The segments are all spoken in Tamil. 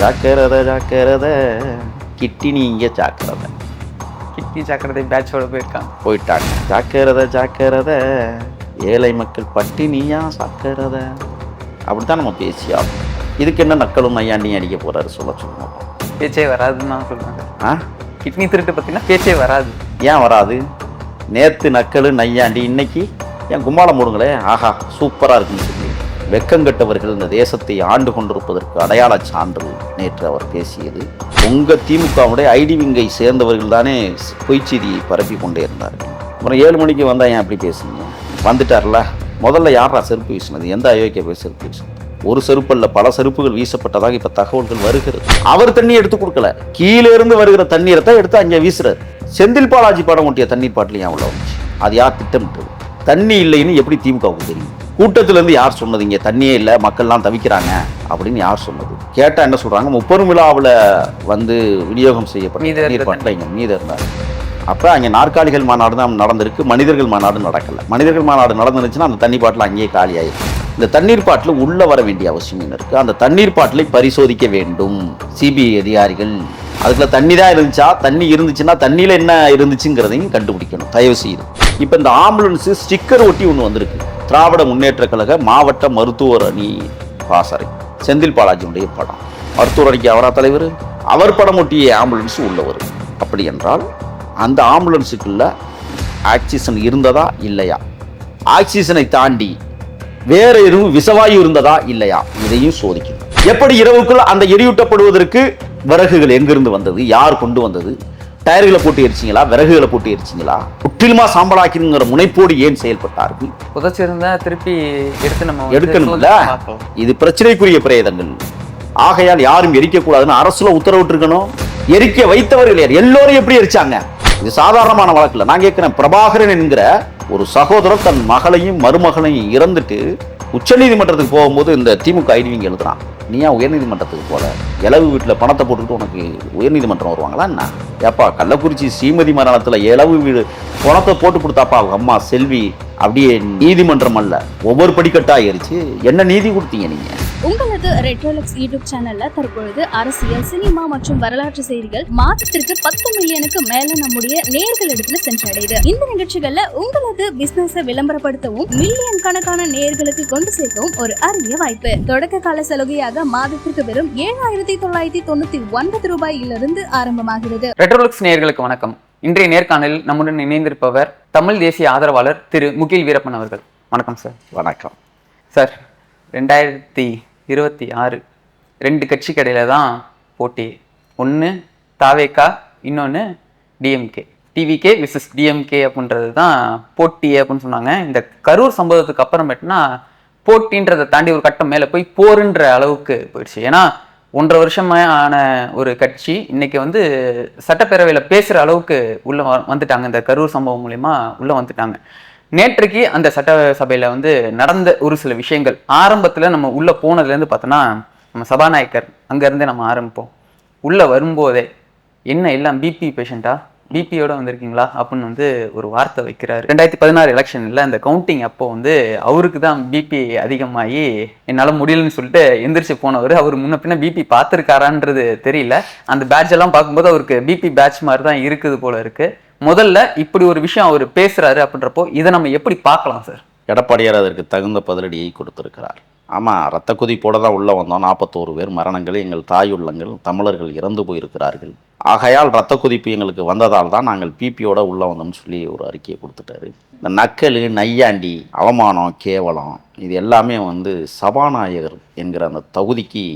ஜாக்கிரதை ஜாக்கிரதை. கிட்டி நீங்க ஜாக்கிரதை. கிட்னி சாக்கிரதை பேட்சோட போயிருக்காங்க போயிட்டாங்க ஜாக்கிரதை ஜாக்கிரதை. ஏழை மக்கள் பட்டினியா சாக்கிறத அப்படித்தான் நம்ம பேசியாகும் இதுக்கு என்ன நக்களும் நையாண்டியும் அடிக்க போறாரு? சொல்ல சொல்லுங்க பேச்சே வராதுன்னு தான் சொல்றாங்க ஆ? கிட்னி திருட்டு பார்த்தீங்கன்னா பேச்சே வராது. ஏன் வராது? நேத்து நக்கலு நையாண்டி இன்னைக்கு? ஏன் கும்மாளம் போடுங்களே ஆஹா சூப்பரா இருக்குன்னு சொல்லி. வெக்கங்கெட்டவர்கள் இந்த தேசத்தை ஆண்டு கொண்டிருப்பதற்கு அடையாள சான்று நேற்று அவர் பேசியது. உங்கள் திமுகவுடைய ஐடி விங்கை சேர்ந்தவர்கள் தானே பொய்ச்செய்தியை பரப்பி கொண்டே இருந்தார்கள் அப்புறம் ஏழு மணிக்கு வந்தால் ஏன் அப்படி பேசுனீங்க? வந்துட்டார்ல. முதல்ல யாரா செருப்பு வீசினது? எந்த அயோக்கிய போய் செருப்பு வீசினது? ஒரு செருப்பல்ல பல செருப்புகள் வீசப்பட்டதாக இப்போ தகவல்கள் வருகிறது. அவர் தண்ணி எடுத்து கொடுக்கல. கீழே இருந்து வருகிற தண்ணீரை தான் எடுத்து அங்கே வீசுறாரு. செந்தில் பாலாஜி படம் ஒட்டிய தண்ணீர் பாட்டிலையும் அவ்வளோ அது யார் திட்டமிட்டது? தண்ணி இல்லைன்னு எப்படி திமுகவுக்கு தெரியும்? கூட்டத்துல இருந்து யார் சொன்னது? இங்க தண்ணியே இல்லை மக்கள்லாம் தவிக்கிறாங்க அப்படின்னு யார் சொன்னது? கேட்டா என்ன சொல்றாங்க? முப்பெரும் விழாவில் வந்து விநியோகம் செய்யப்பட்ட இங்க மீதம் இருந்தாரு அப்போ அங்கே நாற்காலிகள் மாநாடு தான் நடந்திருக்கு. மனிதர்கள் மாநாடு நடக்கலை. மனிதர்கள் மாநாடு நடந்துருச்சுன்னா அந்த தண்ணி பாட்டில் அங்கேயே காலியாயிருக்கு இந்த தண்ணீர் பாட்டில் உள்ளே வர வேண்டிய அவசியம் என்ன இருக்கு? அந்த தண்ணீர் பாட்டிலை பரிசோதிக்க வேண்டும். சிபிஐ அதிகாரிகள். அதுக்குள்ள தண்ணி தான் இருந்துச்சா? தண்ணி இருந்துச்சுன்னா தண்ணியில் என்ன இருந்துச்சுங்கிறதையும் கண்டுபிடிக்கணும். தயவு செய்து. இப்போ இந்த ஆம்புலன்ஸ் ஸ்டிக்கர் ஒட்டி ஒன்று வந்திருக்கு. திராவிட முன்னேற்ற கழக மாவட்ட மருத்துவர் அணி பாசறை. செந்தில் பாலாஜியுடைய படம். மருத்துவர் அணிக்கு அவரா தலைவர்? அவர் படம் ஒட்டிய ஆம்புலன்ஸ் உள்ள வரும். அப்படி என்றால் அந்த ஆம்புலன்ஸுக்குள்ள ஆக்சிஜன் இருந்ததா இல்லையா? ஆக்சிஜனை தாண்டி வேற எதுவும் விஷவாயு இருந்ததா இல்லையா? இதையும் சோதிக்கணும். எப்படி இரவுக்குள்ள அந்த எரியூட்டப்படுவதற்கு விறகுகள் எங்கிருந்து வந்தது? யார் கொண்டு வந்தது? டயர்களை போட்டு எரிச்சிங்களா விறகுகளை போட்டு எரிச்சிங்களா முற்றிலுமா சாம்பலாக்கணுங்கிற முனைப்போடு ஏன் செயல்பட்டார்கள்? புதைச்சிருந்தா திருப்பி எடுத்து நம்ம எடுக்கணும்ல. இது பிரச்சனைக்குரிய பிரேதங்கள். ஆகையால் யாரும் எரிக்கக்கூடாதுன்னு அரசுல உத்தரவிட்டிருக்கணும். எரிக்க வைத்தவர்கள் எல்லோரும் எப்படி எரிச்சாங்க? இது சாதாரணமான வழக்கில் நான் கேட்குறேன் பிரபாகரன் என்கிற ஒரு சகோதரர் தன் மகளையும் மருமகளையும் இறந்துட்டு உச்சநீதிமன்றத்துக்கு போகும்போது இந்த திமுக ஐடிவிங்க எழுதுறான். நீ ஏன் உயர்நீதிமன்றத்துக்கு போல? இளவு வீட்டில் பணத்தை போட்டுக்கிட்டு உனக்கு உயர்நீதிமன்றம் வருவாங்களா என்ன? ஏப்பா கள்ளக்குறிச்சி ஸ்ரீமதி மரணத்தில் இளவு வீடு பணத்தை போட்டு கொடுத்தாப்பா அவங்க அம்மா செல்வி? அப்படியே நீதிமன்றம் அல்ல. ஒவ்வொரு படிக்கட்டாக ஏறிச்சு. என்ன நீதி கொடுத்தீங்க நீங்கள் உங்களது ரெட்ரோலக்ஸ் யூடியூப் சேனல்ல தற்பொழுது அரசியல் சினிமா மற்றும் வரலாற்று செய்திகள் மாதத்திற்கு பத்து மில்லியனுக்கு மேல நம்முடைய நேர்களிடத்துல சென்றடையுது. இந்த நிகழ்ச்சிகள்ல உங்களது பிசினஸ விளம்பரப்படுத்தவும் மில்லியன் கணக்கான நேர்களுக்கு கொண்டு சேர்க்கவும் ஒரு அரிய வாய்ப்பு. தொடக்க கால சலுகையாக மாதத்திற்கு வெறும் ஏழாயிரத்தி தொள்ளாயிரத்தி தொண்ணூத்தி ஒன்பது ரூபாயிலிருந்து ஆரம்பமாகிறது. ரெட்ரோலுக்ஸ் நேயர்களுக்கு வணக்கம். இன்றைய நேர்காணலில் நம்முடன் இணைந்திருப்பவர் தமிழ் தேசிய ஆதரவாளர் திரு முகில் வீரப்பன் அவர்கள். வணக்கம் சார். வணக்கம். சார் ரெண்டாயிரத்தி இருபத்தி ஆறு. ரெண்டு கட்சி கடையில் தான் போட்டி ஒன்று தாவேக்கா இன்னொன்று டிஎம்கே டிவிகே விசஸ் டிஎம்கே அப்படின்றது தான் போட்டி அப்படின்னு சொன்னாங்க. இந்த கரூர் சம்பவத்துக்கு அப்புறமேட்டுனா போட்டின்றதை தாண்டி ஒரு கட்டம் மேலே போய் போருன்ற அளவுக்கு போயிடுச்சு. ஏன்னா ஒன்றரை வருஷமா ஆன ஒரு கட்சி இன்னைக்கு வந்து சட்டப்பேரவையில் பேசுகிற அளவுக்கு உள்ளே வ- வந்துட்டாங்க. இந்த கரூர் சம்பவம் மூலயமா உள்ளே வந்துட்டாங்க. நேற்றுக்கு அந்த சட்டசபையில் வந்து நடந்த ஒரு சில விஷயங்கள். ஆரம்பத்தில் நம்ம உள்ளே போனதுலேருந்து பார்த்தோன்னா நம்ம சபாநாயகர் அங்கேருந்தே நம்ம ஆரம்பிப்போம். உள்ளே வரும்போதே என்ன எல்லாம் பிபி பேஷண்ட்டா பிபியோட வந்திருக்கீங்களா? அப்படின்னு வந்து ஒரு வார்த்தை வைக்கிறாரு. ரெண்டாயிரத்தி பதினாறு எலெக்ஷனில் அந்த கவுண்டிங் அப்போ வந்து அவருக்கு தான் பிபி அதிகமாகி என்னால் முடியலன்னு சொல்லிட்டு எந்திரிச்சு போனவர். அவர் முன்ன பின்ன பிபி பார்த்துருக்காரான்றது தெரியல. அந்த பேட்ச் எல்லாம் பார்க்கும்போது அவருக்கு பிபி பேட்ச் மாதிரி தான் இருக்குது போல இருக்குது முதல்ல இப்படி ஒரு விஷயம் அவர் பேசுறாரு அப்படின்றப்போ இதை நம்ம எப்படி பார்க்கலாம் சார் எடப்பாடியார் அதற்கு தகுந்த பதிலடியை கொடுத்திருக்கிறார். ஆமாம் ரத்த கொதிப்போட தான் உள்ளே வந்தோம். நாற்பத்தோரு பேர் மரணங்கள் எங்கள் தாயுள்ளங்கள் தமிழர்கள் இறந்து போயிருக்கிறார்கள். ஆகையால் ரத்த குதிப்பு எங்களுக்கு வந்ததால் தான் நாங்கள் பிபியோட உள்ளே வந்தோம்னு சொல்லி ஒரு அறிக்கையை கொடுத்துட்டாரு. இந்த நக்கல் நையாண்டி அவமானம் கேவலம் இது எல்லாமே வந்து சபாநாயகர் என்கிற அந்த தகுதிக்கு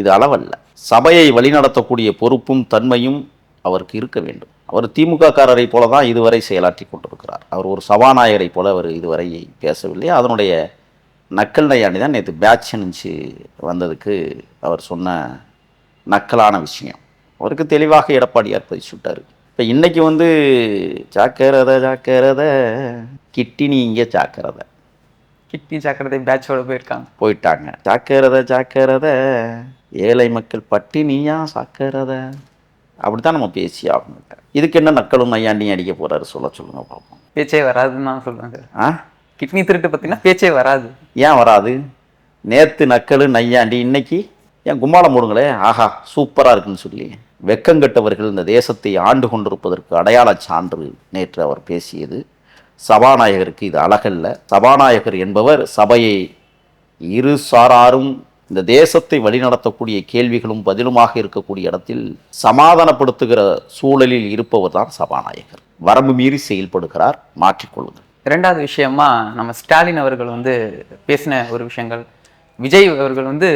இது அளவல்ல. சபையை வழிநடத்தக்கூடிய பொறுப்பும் தன்மையும் அவருக்கு இருக்க வேண்டும். அவர் திமுககாரரை போல தான் இதுவரை செயலாற்றி கொண்டிருக்கிறார். அவர் ஒரு சபாநாயகரை போல அவர் இதுவரை பேசவில்லை. அதனுடைய நக்கல் நையாண்டி தான் நேற்று பேட்ச் அணிஞ்சு வந்ததுக்கு அவர் சொன்ன நக்கலான விஷயம். அவருக்கு தெளிவாக எடப்பாடியார் பதிச்சு விட்டார். இப்போ இன்னைக்கு வந்து ஜாக்கிரதை ஜாக்கிரதை கிட்டி நீங்க ஜாக்கிரதை. கிட்னி சாக்கிரதை பேட்சோட போயிருக்காங்க. போயிட்டாங்க. ஜாக்கிரதை ஜாக்கிரதை ஏழை மக்கள் பட்டினியா சாக்கிறத அப்படித்தான் நம்ம பேசி ஆகணும் இதுக்கு என்ன நக்களும் நையாண்டியும் அடிக்க போறாரு சொல்ல சொல்லுங்க பார்ப்போம் பேச்சே வராதுன்னு தான் சொல்றேன் சார் ஆ? கிட்னி திருட்டு பார்த்தீங்கன்னா பேச்சே வராது. ஏன் வராது? நேத்து நக்கலு நையாண்டி இன்னைக்கு? ஏன் கும்மாளம் போடுங்களே ஆஹா சூப்பராக இருக்குன்னு சொல்லி. வெக்கங்கெட்டவர்கள் இந்த தேசத்தை ஆண்டு கொண்டிருப்பதற்கு அடையாள சான்று நேற்று அவர் பேசியது. சபாநாயகருக்கு இது அழகல்ல. சபாநாயகர் என்பவர் சபையை இரு சாராரும் இந்த தேசத்தை வழிநடத்தக்கூடிய கேள்விகளும் பதிலுமாக இருக்கக்கூடிய இடத்தில் சமாதானப்படுத்துகிற சூழலில் இருப்பவர் தான் சபாநாயகர். வரம்பு மீறி செயல்படுகிறார் மாற்றிக்கொள்ளுங்கள் இரண்டாவது விஷயமா நம்ம ஸ்டாலின் அவர்கள் வந்து பேசின ஒரு விஷயங்கள் விஜய் அவர்கள் வந்து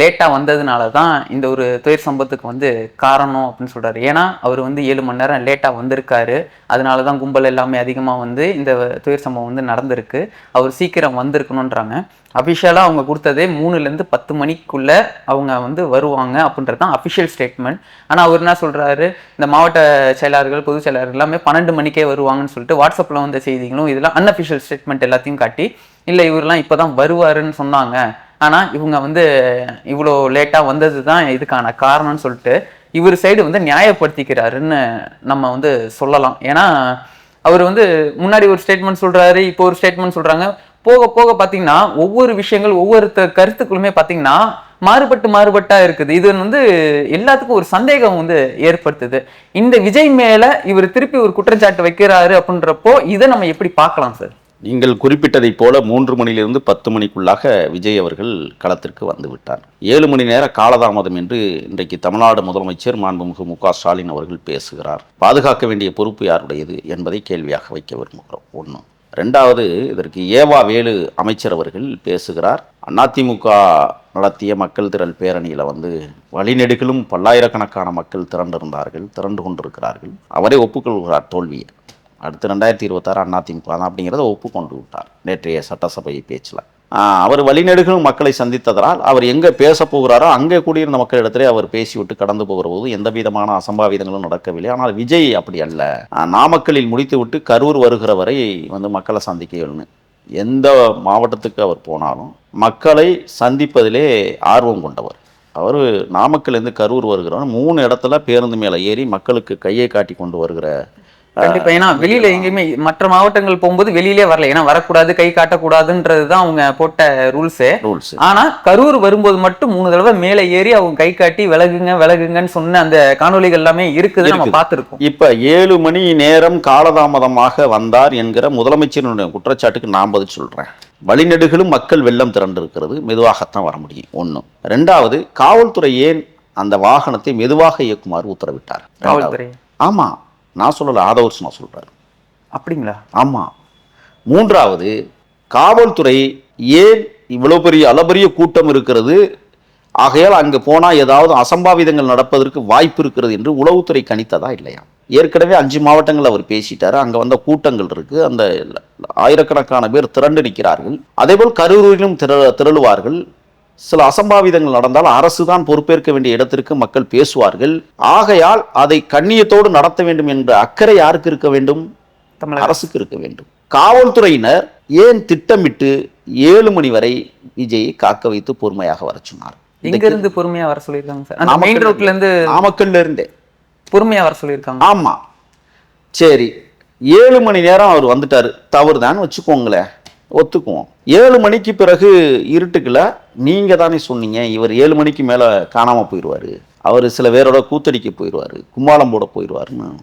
லேட்டாக வந்ததுனால தான் இந்த ஒரு துயர் சம்பவத்துக்கு வந்து காரணம் அப்படின்னு சொல்கிறாரு ஏன்னா அவர் வந்து ஏழு மணி நேரம் லேட்டாக வந்திருக்காரு. அதனால தான் கும்பல் எல்லாமே அதிகமாக வந்து இந்த துயர் சம்பவம் வந்து நடந்திருக்கு. அவர் சீக்கிரம் வந்திருக்கணுன்றாங்க அஃபிஷியலாக அவங்க கொடுத்ததே மூணுலேருந்து பத்து மணிக்குள்ளே அவங்க வந்து வருவாங்க அப்படின்றது தான் அஃபிஷியல் ஸ்டேட்மெண்ட் ஆனால் அவர் என்ன சொல்கிறாரு இந்த மாவட்ட செயலாளர்கள் பொதுச் செயலாளர்கள் எல்லாமே பன்னெண்டு மணிக்கே வருவாங்கன்னு சொல்லிட்டு வாட்ஸ்அப்பில் வந்த செய்திகளும் இதெல்லாம் அன்அஃபிஷியல் ஸ்டேட்மெண்ட் எல்லாத்தையும் காட்டி இல்லை இவரெல்லாம் இப்போ தான் வருவாருன்னு சொன்னாங்க. ஆனால் இவங்க வந்து இவ்வளோ லேட்டாக வந்தது தான் இதுக்கான காரணம்னு சொல்லிட்டு இவர் சைடு வந்து நியாயப்படுத்திக்கிறாருன்னு நம்ம வந்து சொல்லலாம். ஏன்னா அவர் வந்து முன்னாடி ஒரு ஸ்டேட்மெண்ட் சொல்கிறாரு இப்போ ஒரு ஸ்டேட்மெண்ட் சொல்கிறாங்க போக போக பார்த்தீங்கன்னா ஒவ்வொரு விஷயங்கள் ஒவ்வொருத்த கருத்துக்களுமே பார்த்தீங்கன்னா மாறுபட்டு மாறுபட்டா இருக்குது. இது வந்து எல்லாத்துக்கும் ஒரு சந்தேகம் வந்து ஏற்படுத்துது. இந்த விஜய் மேல இவர் திருப்பி ஒரு குற்றச்சாட்டு வைக்கிறாரு அப்படின்றப்போ இதை நம்ம எப்படி பார்க்கலாம் சார்? நீங்கள் குறிப்பிட்டதைப் போல மூன்று மணியிலிருந்து பத்து மணிக்குள்ளாக விஜய் அவர்கள் களத்திற்கு வந்துவிட்டார். ஏழு மணி நேர காலதாமதம் என்று இன்றைக்கு தமிழ்நாடு முதலமைச்சர் மாண்புமிகு மு க ஸ்டாலின் அவர்கள் பேசுகிறார். பாதுகாக்க வேண்டிய பொறுப்பு யாருடையது என்பதை கேள்வியாக வைக்க விரும்புகிறோம். ஒன்று ரெண்டாவது இதற்கு ஏவா வேலு அமைச்சர் அவர்கள் பேசுகிறார். அதிமுக நடத்திய மக்கள் திரள் பேரணியில் வந்து வழிநெடுகளும் பல்லாயிரக்கணக்கான மக்கள் திரண்டிருந்தார்கள் திரண்டு கொண்டிருக்கிறார்கள். அவரே ஒப்புக்கொள்கிறார் தோல்வியை. அடுத்து ரெண்டாயிரத்தி இருபத்தாறு அதிமுக தான் அப்படிங்கிறத ஒப்புக்கொண்டு விட்டார் நேற்றைய சட்டசபை பேச்சில். அவர் வழிநெடுகளும் மக்களை சந்தித்ததால் அவர் எங்கே பேச போகிறாரோ அங்கே கூடியிருந்த மக்களிடத்திலே அவர் பேசிவிட்டு கடந்து போகிற போது எந்த விதமான அசம்பாவிதங்களும் நடக்கவில்லை. ஆனால் விஜய் அப்படி அல்ல. நாமக்கலில் முடித்துவிட்டு கரூர் வருகிற வரை வந்து மக்களை சந்திக்கணும்னு எந்த மாவட்டத்துக்கு அவர் போனாலும் மக்களை சந்திப்பதிலே ஆர்வம் கொண்டவர். அவர் நாமக்கல்லேருந்து கரூர் வருகிறவர் மூணு இடத்துல பேருந்து மேலே ஏறி மக்களுக்கு கையை காட்டி கொண்டு வருகிற கண்டிப்பா. ஏன்னா வெளியில எங்கேயுமே மற்ற மாவட்டங்கள் போகும்போது வெளியிலே வரல. ஏன்னா வரக்கூடாது கை காட்டக்கூடாதுன்றது தான் அவங்க போட்ட ரூல்ஸே. ரூல்ஸ். ஆனா கரூர் வரும்போது மட்டும் மூணு தடவை மேலே ஏறி அவங்க கை காட்டி விலகுங்க விலகுங்கன்னு சொன்ன அந்த காணொளிகள் எல்லாமே இருக்குது நம்ம. பார்த்திருக்கோம். இப்ப ஏழு மணி நேரம் காலதாமதமாக வந்தார் என்கிற முதலமைச்சரினுடைய குற்றச்சாட்டுக்கு நான் பதில் சொல்றேன். வழிநெடுகளும் மக்கள் வெள்ளம் திரண்டிருக்கிறது. மெதுவாகத்தான் வர முடியும். ஒண்ணு. ரெண்டாவது காவல்துறை ஏன் அந்த வாகனத்தை மெதுவாக இயக்குமாறு உத்தரவிட்டார்? ஆமா. நான் சொல்லல ஆதவர்ஸ் நான் சொல்றாரு. அப்படிங்களா? ஆமா. மூன்றாவது காவல்துறை ஏன் இவ்வளவு பெரிய அளபரிய கூட்டம் இருக்கிறது? ஆகையால் அங்கு போனா ஏதாவது அசம்பாவிதங்கள் நடப்பதற்கு வாய்ப்பு இருக்கிறது என்று உளவுத்துறை கணித்ததா இல்லையா? ஏற்கனவே அஞ்சு மாவட்டங்கள் அவர் பேசிட்டாரு. அங்க வந்த கூட்டங்கள் இருக்கு. அந்த ஆயிரக்கணக்கான பேர் திரண்டு நிற்கிறார்கள். அதேபோல் கரூரிலும் திர திரளுவார்கள். சில அசம்பாவிதங்கள் நடந்தால் அரசு தான் பொறுப்பேற்க வேண்டிய இடத்திற்கு மக்கள் பேசுவார்கள். ஆகையால் அதை கண்ணியத்தோடு நடத்த வேண்டும் என்ற அக்கறை யாருக்கு இருக்க வேண்டும்? அரசுக்கு இருக்க வேண்டும். காவல்துறையினர் ஏன் திட்டமிட்டு ஏழு மணி வரை விஜயை காக்க வைத்து பொறுமையாக வர சொன்னார்? எங்க இருந்து பொறுமையா வர சொல்லியிருக்காங்க சார்? மெயின் ரோட்ல இருந்து. நாமக்கல்ல இருந்தே. பொறுமையா வர சொல்லியிருக்காங்க. ஆமா. சரி ஏழு மணி நேரம் அவர் வந்துட்டாரு. தவறுதான் வச்சுக்கோங்களேன். ஒத்துக்குவோம். ஏழு மணிக்கு பிறகு இருட்டுக்குள்ள நீங்க தானே சொன்னீங்க இவர் ஏழு மணிக்கு மேல காணாம போயிடுவாரு. அவர் சில பேரோட கூத்தடிக்க போயிடுவாரு கும்மாளம் போட போயிடுவாருன்னு.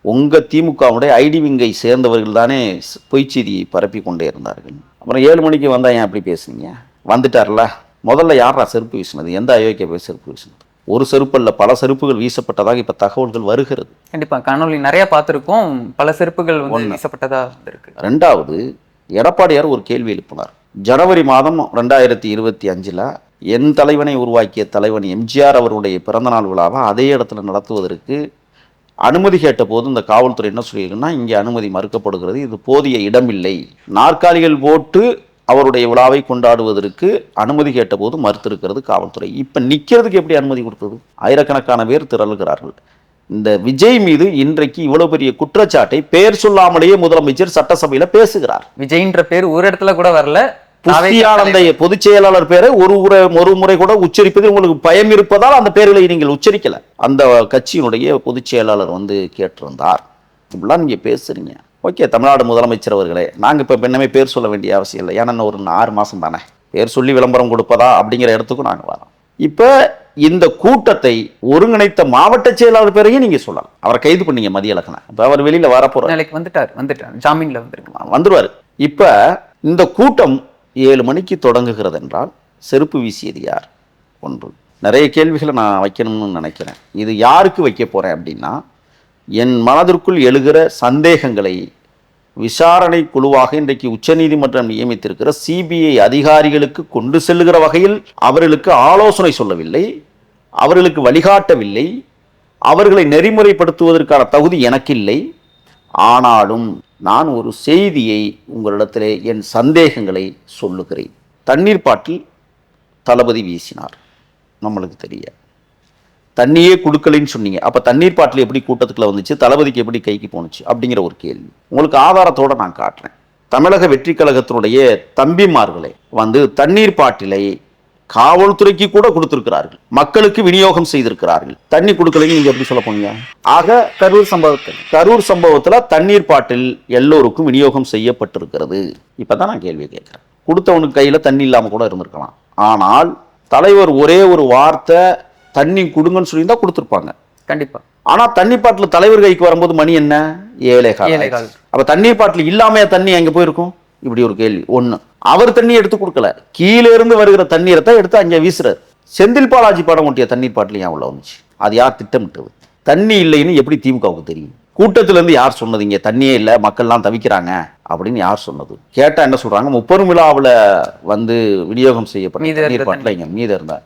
உங்க திமுகவுடைய ஐடி விங்கை சேர்ந்தவர்கள் தானே ஸ்- பொய்ச் செய்தியை பரப்பி கொண்டே இருந்தார்கள். அப்புறம் ஏழு மணிக்கு வந்தா ஏன் அப்படி பேசுனீங்க? வந்துட்டார்ல. முதல்ல யாரா செருப்பு வீசினது? எந்த அயோக்கிய போய் செருப்பு வீசினது? ஒரு செருப்பல்ல பல செருப்புகள் வீசப்பட்டதாக இப்ப தகவல்கள் வருகிறது. கண்டிப்பா காணொளி நிறைய பார்த்திருக்கோம். பல செருப்புகள் வந்து வீசப்பட்டதா இருக்கு ரெண்டாவது எடப்பாடியார் ஒரு கேள்வி எழுப்பினார். ஜனவரி மாதம் ரெண்டாயிரத்தி இருபத்தி அஞ்சில் என் தலைவனை உருவாக்கிய தலைவன் எம்ஜிஆர் அவருடைய பிறந்தநாள் விழாவை அதே இடத்துல நடத்துவதற்கு அனுமதி கேட்டபோது இந்த காவல்துறை என்ன சொல்லியிருக்குன்னா இங்கே அனுமதி மறுக்கப்படுகிறது. இது போதிய இடமில்லை. நாற்காலிகள் போட்டு அவருடைய விழாவை கொண்டாடுவதற்கு அனுமதி கேட்டபோது மறுத்திருக்கிறது காவல்துறை. இப்போ நிற்கிறதுக்கு எப்படி அனுமதி கொடுத்தது ஆயிரக்கணக்கான பேர் திரளுகிறார்கள். இந்த விஜய் மீது இன்றைக்கு இவ்வளவு பெரிய குற்றச்சாட்டை பெயர் சொல்லாமலேயே முதலமைச்சர் சட்டசபையில பேசுகிறார். விஜய்ன்ற பேர் ஒரு இடத்துல கூட வரல. புஷ்டியானந்த பொதுச் செயலாளர் பேரை ஒரு முறை ஒரு முறை கூட உச்சரிப்பதில் உங்களுக்கு பயம் இருப்பதால் அந்த பேர்களை நீங்கள் உச்சரிக்கல. அந்த கட்சியினுடைய பொதுச் செயலாளர் வந்து கேட்டிருந்தார். இப்படிலாம் நீங்க பேசுறீங்க. ஓகே தமிழ்நாடு முதலமைச்சர் அவர்களே நாங்க இப்ப என்னமே பேர் சொல்ல வேண்டிய அவசியம் இல்லை. ஏன்னா ஒரு ஆறு மாசம் தானே. பேர் சொல்லி விளம்பரம் கொடுப்பதா அப்படிங்கிற இடத்துக்கும் நாங்க வரோம். இப்ப இந்த கூட்டத்தை ஒருங்கிணைத்த மாவட்ட செயலாளர் பேரையும் நீங்க சொல்லலாம். அவரை கைது பண்ணீங்க மதியழகனை இப்ப அவர் வெளியில வரப்போறார் நாளைக்கு வந்துட்டார் வந்துட்டார். ஜாமீன்ல வந்திருக்கு வந்துருவாரு. இப்ப இந்த கூட்டம் ஏழு மணிக்கு தொடங்குகிறது என்றால் செருப்பு வீசியது யார்? ஒன்று. நிறைய கேள்விகளை நான் வைக்கணும்னு நினைக்கிறேன். இது யாருக்கு வைக்க போறேன் அப்படின்னா என் மனதிற்குள் எழுகிற சந்தேகங்களை விசாரணை குழுவாக இன்றைக்கு உச்சநீதிமன்றம் நியமித்திருக்கிற சிபிஐ அதிகாரிகளுக்கு கொண்டு செல்லுகிற வகையில் அவர்களுக்கு ஆலோசனை சொல்லவில்லை அவர்களுக்கு வழிகாட்டவில்லை அவர்களை நெறிமுறைப்படுத்துவதற்கான தகுதி எனக்கில்லை. ஆனாலும் நான் ஒரு செய்தியை உங்களிடத்திலே என் சந்தேகங்களை சொல்லுகிறேன். தண்ணீர் பாட்டில் தளபதி வீசினார். நம்மளுக்கு தெரிய தண்ணியே கொடுக்கலைன்னு சொன்னீங்க. அப்ப தண்ணீர் பாட்டில் எப்படி கூட்டத்துக்குள்ள வந்துச்சு? தளபதிக்கு எப்படி கைக்கு போணுச்சு? அப்படிங்கிற ஒரு கேள்வி. உங்களுக்கு ஆதாரத்தோட நான் காட்டுறேன். தமிழக வெற்றி கழகத்தினுடைய தம்பிமார்களை வந்து தண்ணீர் பாட்டிலை காவல்துறைக்கு கூட கொடுத்திருக்கிறார்கள். மக்களுக்கு விநியோகம் செய்திருக்கிறார்கள். தண்ணி கொடுக்கலைன்னு நீங்க எப்படி சொல்ல போனீங்க? ஆக கரூர் சம்பவத்தில். கரூர் சம்பவத்துல தண்ணீர் பாட்டில் எல்லோருக்கும் விநியோகம் செய்யப்பட்டிருக்கிறது. இப்பதான் நான் கேள்வி கேட்கிறேன். கொடுத்தவனுக்கு கையில தண்ணி இல்லாம கூட இருந்திருக்கலாம். ஆனால் தலைவர் ஒரே ஒரு வார்த்தை தண்ணி கொடுங்கன்னு சொல்லியிருந்தா கொடுத்துருப்பாங்க. கண்டிப்பா. ஆனா தண்ணி பாட்டில் தலைவர் கைக்கு வரும்போது மணி என்ன? ஏழை கால். அப்ப தண்ணீர் பாட்டில் இல்லாமையா தண்ணி எங்க போயிருக்கும்? இப்படி ஒரு கேள்வி. ஒண்ணு. அவர் தண்ணி எடுத்து கொடுக்கல. கீழே இருந்து வருகிற தண்ணீரை தான் எடுத்து அங்க வீசுறாரு. செந்தில் பாலாஜி படம் ஒட்டிய தண்ணீர் பாட்டில் ஏன் உள்ள வந்துச்சு? அது யார் திட்டமிட்டது? தண்ணி இல்லைன்னு எப்படி திமுகவுக்கு தெரியும்? கூட்டத்துல இருந்து யார் சொன்னது? இங்க தண்ணியே இல்லை மக்கள்லாம் தவிக்கிறாங்க அப்படின்னு யார் சொன்னது? கேட்டா என்ன சொல்றாங்க? முப்பெரும் விழாவுல வந்து விநியோகம் செய்யப்பட்ட இருந்த பாட்டில் இங்க மீதம் இருந்தா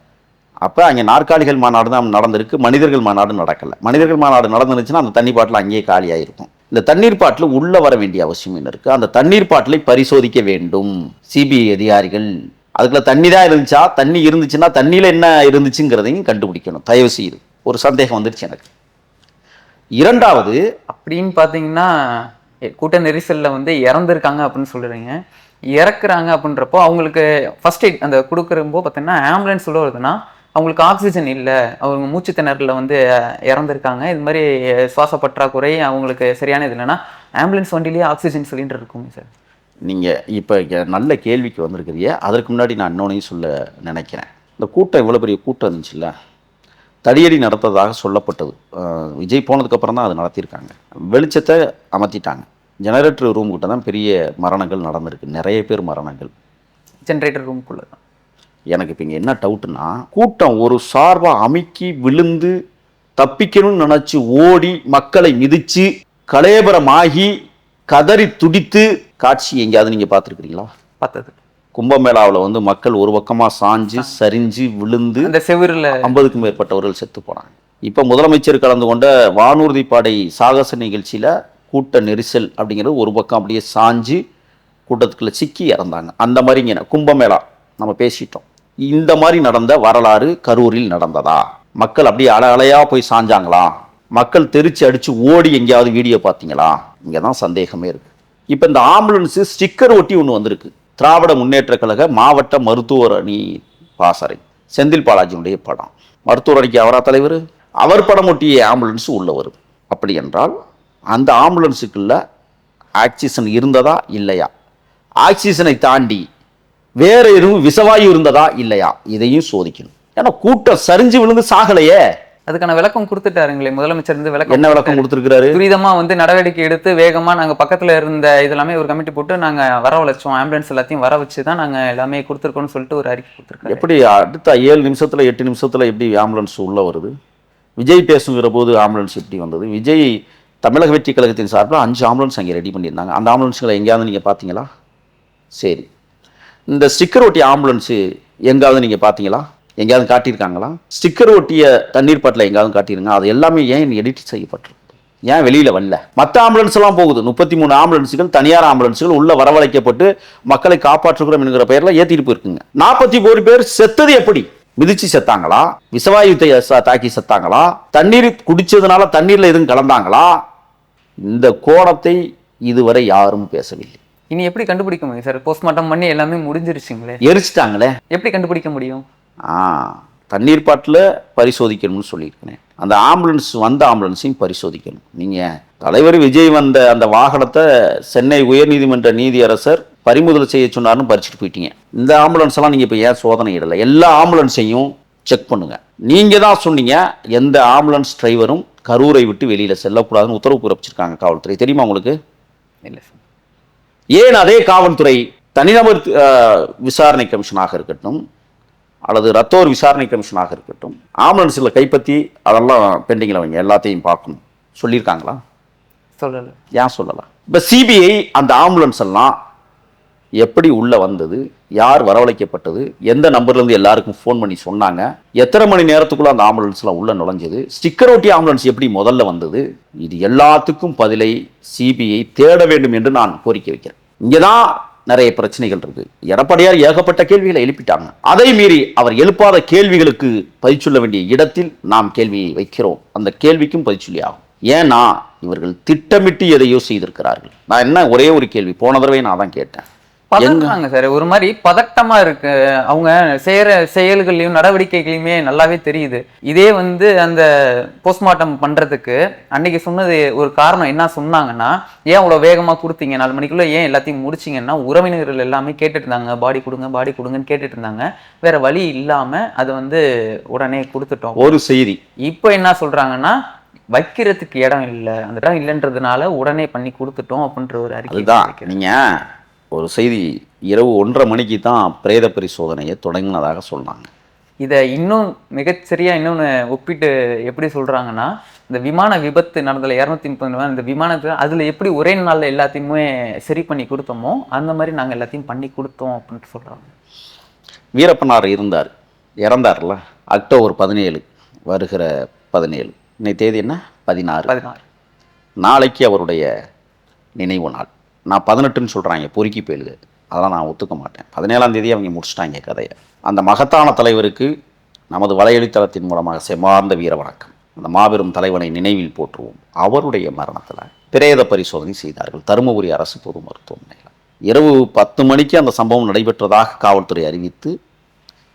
அப்போ அங்கே நாற்காலிகள் மாநாடு தான் நடந்திருக்கு மனிதர்கள் மாநாடு நடக்கல. மனிதர்கள் மாநாடு நடந்துருச்சுன்னா அந்த தண்ணி பாட்டில் அங்கேயே காலியாயிருக்கும். இந்த தண்ணீர் பாட்டில் உள்ளே வர வேண்டிய அவசியம் என்ன இருக்குது அந்த தண்ணீர் பாட்டிலை பரிசோதிக்க வேண்டும். சிபிஐ அதிகாரிகள் அதுக்குள்ள தண்ணி தான் இருந்துச்சா? தண்ணி இருந்துச்சுன்னா தண்ணியில் என்ன இருந்துச்சுங்கிறதையும் கண்டுபிடிக்கணும். தயவு செய்து. ஒரு சந்தேகம் வந்துருச்சு எனக்கு. இரண்டாவது அப்படின்னு பார்த்தீங்கன்னா எ- கூட்ட நெரிசலில் வந்து இறந்துருக்காங்க அப்படின்னு சொல்லுறீங்க இறக்குறாங்க அப்படின்றப்போ அவங்களுக்கு ஃபர்ஸ்ட் எய்ட் அந்த கொடுக்குறப்போ பார்த்தீங்கன்னா ஆம்புலன்ஸ் உள்ள வருதுன்னா அவங்களுக்கு ஆக்சிஜன் இல்லை அவங்க மூச்சு திணறல வந்து இறந்துருக்காங்க. இது மாதிரி சுவாச பற்றாக்குறை அவங்களுக்கு சரியான இது இல்லைன்னா ஆம்புலன்ஸ் வண்டியிலேயே ஆக்சிஜன் சிலிண்டர் இருக்குங்க சார். நீங்க இப்ப நல்ல கேள்விக்கு வந்திருக்கிறீங்க. அதற்கு முன்னாடி நான் இன்னொன்னையும் சொல்ல நினைக்கிறேன். இந்த கூட்டம் இவ்வளவு பெரிய கூட்டம் இருந்துச்சுல்ல? தடியடி நடத்ததாக சொல்லப்பட்டது. விஜய் போனதுக்கு அப்புறம் தான் அது நடத்தியிருக்காங்க. வெளிச்சத்தை அமர்த்திட்டாங்க. ஜெனரேட்டர் ரூம் கிட்ட தான் பெரிய மரணங்கள் நடந்திருக்கு. நிறைய பேர் மரணங்கள். ஜென்ரேட்டர் ரூம்குள்ளே தான் எனக்கு இப்போ இங்கே என்ன டவுட்னா கூட்டம் ஒரு சார்பாக அமுக்கி விழுந்து தப்பிக்கணும்னு நினச்சி ஓடி மக்களை மிதிச்சு கலேபரமாகி கதறி துடித்து காட்சி எங்கேயாவது நீங்கள் பார்த்துருக்கிறீங்களா? பார்த்தது. கும்பமேளாவில் வந்து மக்கள் ஒரு பக்கமாக சாஞ்சு சரிஞ்சு விழுந்து அந்த செவுரில் ஐம்பதுக்கும் மேற்பட்டவர்கள் செத்து போனாங்க. இப்போ முதலமைச்சர் கலந்து கொண்ட வானூர்தி பாடை சாகச நிகழ்ச்சியில் கூட்ட நெரிசல் அப்படிங்கிறது ஒரு பக்கம் அப்படியே சாஞ்சு கூட்டத்துக்குள்ள சிக்கி இறந்தாங்க. அந்த மாதிரி இங்கே கும்பமேளா நம்ம பேசிட்டோம். இந்த மாதிரி நடந்த வரலாறு கரூரில் நடந்ததா? மக்கள் அப்படியே அலை போய் சாஞ்சாங்களா? மக்கள் தெரிச்சு அடித்து ஓடி எங்கேயாவது வீடியோ பார்த்தீங்களா? இங்கே தான் சந்தேகமே இருக்குது இப்போ இந்த ஆம்புலன்ஸு ஸ்டிக்கர் ஒட்டி ஒன்று வந்திருக்கு. திராவிட முன்னேற்றக் கழக மாவட்ட மருத்துவர் அணி பாசறை. செந்தில் பாலாஜியுடைய படம். மருத்துவர் அணிக்கு அவரா தலைவர்? அவர் படம் ஒட்டிய ஆம்புலன்ஸ் உள்ளவர் வருது அப்படி என்றால் அந்த ஆம்புலன்ஸுக்குள்ள ஆக்சிஜன் இருந்ததா? இல்லையா? ஆக்சிஜனை தாண்டி வேற எதுவும் விஷவாயு இருந்ததா இல்லையா? இதையும் சோதிக்கணும். ஏன்னா கூட்டம் சரிஞ்சு விழுந்து சாகலையே. அதுக்கான விளக்கம் கொடுத்துட்டாருங்களே. முதலமைச்சர் இருந்து விளக்கம் என்ன விளக்கம் கொடுத்துருக்கிறாரு? துரிதமா வந்து நடவடிக்கை எடுத்து வேகமா நாங்க பக்கத்துல இருந்த இதெல்லாமே ஒரு கமிட்டி போட்டு நாங்க வரவழைச்சோம் ஆம்புலன்ஸ் எல்லாத்தையும் வர வச்சு தான் நாங்க எல்லாமே கொடுத்துருக்கோம்னு சொல்லிட்டு ஒரு அறிக்கை கொடுத்துருக்காரு. எப்படி அடுத்த ஏழு நிமிஷத்துல எட்டு நிமிஷத்துல எப்படி ஆம்புலன்ஸ் உள்ள வருது? விஜய் பேசுங்கிற போது ஆம்புலன்ஸ் எப்படி வந்தது? விஜய் தமிழக வெற்றி கழகத்தின் சார்பில் அஞ்சு ஆம்புலன்ஸ் அங்கே ரெடி பண்ணியிருந்தாங்க. அந்த ஆம்புலன்ஸ்களை எங்கேயாவது நீங்கள் பார்த்தீங்களா? சரி. இந்த ஸ்டிக்கர் ஒட்டிய ஆம்புலன்ஸு எங்காவது நீங்கள் பார்த்தீங்களா எங்கேயாவது காட்டியிருக்காங்களா? ஸ்டிக்கர் ஒட்டிய தண்ணீர் பாட்டில் எங்காவது காட்டியிருங்க அது எல்லாமே ஏன் எடிட் செய்யப்பட்டிருக்கு? ஏன் வெளியில் வரல? மற்ற ஆம்புலன்ஸ் எல்லாம் போகுது. முப்பத்தி மூணு ஆம்புலன்ஸுகள் தனியார் ஆம்புலன்ஸுகள் உள்ள வரவழைக்கப்பட்டு மக்களை காப்பாற்றுகிறோம் என்கிற பெயரில் ஏற்றிட்டு போயிருக்குங்க. நாற்பத்தி ஒரு பேர் செத்தது எப்படி? மிதிச்சு செத்தாங்களா? விசவாயுத்தை தாக்கி செத்தாங்களா? தண்ணீர் குடிச்சதுனால தண்ணீரில் எதுவும் கலந்தாங்களா? இந்த கோணத்தை இதுவரை யாரும் பேசவில்லை. இனி எப்படி கண்டுபிடிக்க முடியும்? சார் போஸ்ட்மார்ட்டம் பண்ணி எல்லாமே முடிஞ்சிருச்சுங்களே. எரிச்சிட்டாங்களே? எப்படி கண்டுபிடிக்க முடியும்? ஆ தண்ணீர் பாட்டில் பரிசோதிக்கணும்னு சொல்லியிருக்கிறேன் அந்த ஆம்புலன்ஸ் வந்த ஆம்புலன்ஸையும் பரிசோதிக்கணும். நீங்கள் தலைவர் விஜய் வந்த அந்த வாகனத்தை சென்னை உயர்நீதிமன்ற நீதியரசர் பறிமுதல் செய்ய சொன்னார்னு பறிச்சுட்டு போயிட்டீங்க. இந்த ஆம்புலன்ஸ் எல்லாம் நீங்கள் இப்போ ஏன் சோதனை இடலை? எல்லா ஆம்புலன்ஸையும் செக் பண்ணுங்க. நீங்க தான் சொன்னீங்க எந்த ஆம்புலன்ஸ் டிரைவரும் கரூரை விட்டு வெளியில செல்லக்கூடாதுன்னு உத்தரவு பிறப்பிச்சிருக்காங்க காவல்துறை. தெரியுமா உங்களுக்கு? இல்லை சார். ஏன் அதே காவல்துறை தனிநபர் விசாரணை கமிஷனாக இருக்கட்டும் அல்லது ரத்தோர் விசாரணை கமிஷனாக இருக்கட்டும் ஆம்புலன்ஸில் கைப்பற்றி அதெல்லாம் பெண்டிங்கில் வைங்க எல்லாத்தையும் பார்க்கணும். சொல்லியிருக்காங்களா? சொல்லலை. ஏன் சொல்லலாம் இப்போ சிபிஐ அந்த ஆம்புலன்ஸ் எல்லாம் எப்படி உள்ளே வந்தது? யார் வரவழைக்கப்பட்டது? எந்த நம்பர்லேருந்து எல்லாருக்கும் ஃபோன் பண்ணி சொன்னாங்க? எத்தனை மணி நேரத்துக்குள்ள அந்த ஆம்புலன்ஸ்லாம் உள்ளே நுழைஞ்சது? ஸ்டிக்கர் ஒட்டி ஆம்புலன்ஸ் எப்படி முதல்ல வந்தது? இது எல்லாத்துக்கும் பதிலை சிபிஐ தேட வேண்டும் என்று நான் கோரிக்கை வைக்கிறேன். இங்கே தான் நிறைய பிரச்சனைகள் இருக்கு. எடப்பாடியார் ஏகப்பட்ட கேள்விகளை எழுப்பிட்டாங்க. அதை மீறி அவர் எழுப்பாத கேள்விகளுக்கு பதில் சொல்ல வேண்டிய இடத்தில் நாம் கேள்வியை வைக்கிறோம். அந்த கேள்விக்கும் பதில் சொல்லி ஆகும். ஏன்னா இவர்கள் திட்டமிட்டு எதையோ செய்திருக்கிறார்கள். நான் என்ன ஒரே ஒரு கேள்வி போன தடவை நான் தான் கேட்டேன். பதறாங்க சார். ஒரு மாதிரி பதட்டமா இருக்கு. அவங்க செய்யற செயல்கள்லயும் நடவடிக்கைகளையுமே நல்லாவே தெரியுது. இதே வந்து அந்த போஸ்ட்மார்ட்டம் பண்றதுக்கு அன்னைக்கு சொன்னது ஒரு காரணம் என்ன சொன்னாங்கன்னா ஏன் அவ்வளவு வேகமா கொடுத்தீங்க? நாலு மணிக்குள்ள ஏன் எல்லாத்தையும் முடிச்சீங்கன்னா உறவினர்கள் எல்லாமே கேட்டுட்டு இருந்தாங்க பாடி கொடுங்க பாடி கொடுங்கன்னு கேட்டுட்டு இருந்தாங்க வேற வழி இல்லாம அதை வந்து உடனே கொடுத்துட்டோம். ஒரு செய்தி. இப்போ என்ன சொல்றாங்கன்னா வைக்கிறதுக்கு இடம் இல்லை. அந்த இடம் இல்லைன்றதுனால உடனே பண்ணி கொடுத்துட்டோம் அப்படின்ற ஒரு அறிக்கை. நீங்க ஒரு செய்தி இரவு ஒன்றரை மணிக்கு தான் பிரேத பரிசோதனையை தொடங்கினதாக சொன்னாங்க. இதை இன்னும் மிகச்சரியா இன்னொன்று ஒப்பிட்டு எப்படி சொல்றாங்கன்னா இந்த விமான விபத்து நடந்தல இரநூத்தி முப்பது இந்த விமானத்தில் அதுல எப்படி ஒரே நாள்ல எல்லாத்தையுமே சரி பண்ணி கொடுத்தோமோ அந்த மாதிரி நாங்க எல்லாத்தையும் பண்ணி கொடுத்தோம் அப்படின்ட்டு சொல்றாங்க. வீரப்பனார் இருந்தார் இறந்தார்ல அக்டோபர் பதினேழு வருகிற பதினேழு. இன்னைக்கு தேதி என்ன? பதினாறு. பதினாறு. நாளைக்கு அவருடைய நினைவு நாள். நான் பதினெட்டுன்னு சொல்கிறாங்க பொறுக்கி போயிடுது. அதெல்லாம் நான் ஒத்துக்க மாட்டேன். பதினேழாம் தேதி அவங்க முடிச்சிட்டாங்க கதையை. அந்த மகத்தான தலைவருக்கு நமது வலையொலித்தளத்தின் மூலமாக செமார்ந்த வீர வணக்கம். அந்த மாபெரும் தலைவனை நினைவில் போற்றுவோம். அவருடைய மரணத்தில் பிரேத பரிசோதனை செய்தார்கள். தருமபுரி அரசு பொது மருத்துவமனையில். இரவு பத்து மணிக்கு அந்த சம்பவம் நடைபெற்றதாக காவல்துறை அறிவித்து